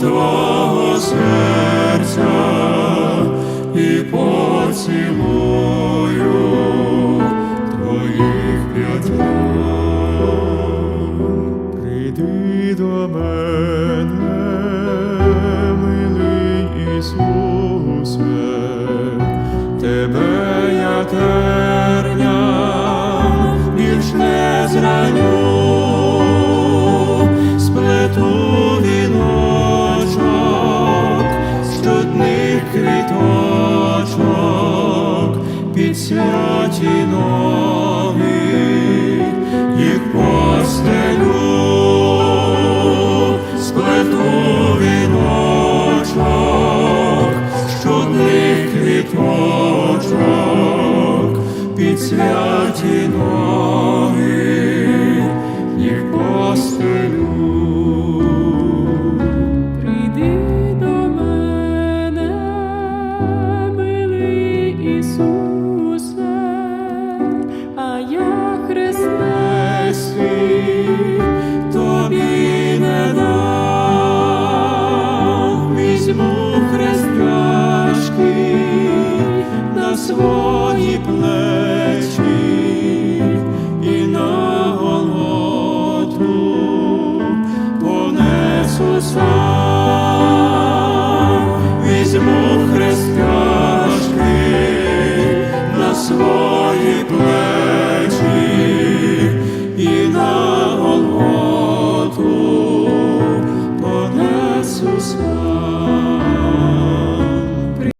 твого серця і поцілую твоїх п'ять святі ноги їх постелю, сплету віночок з чудних квіточок під святі ноги one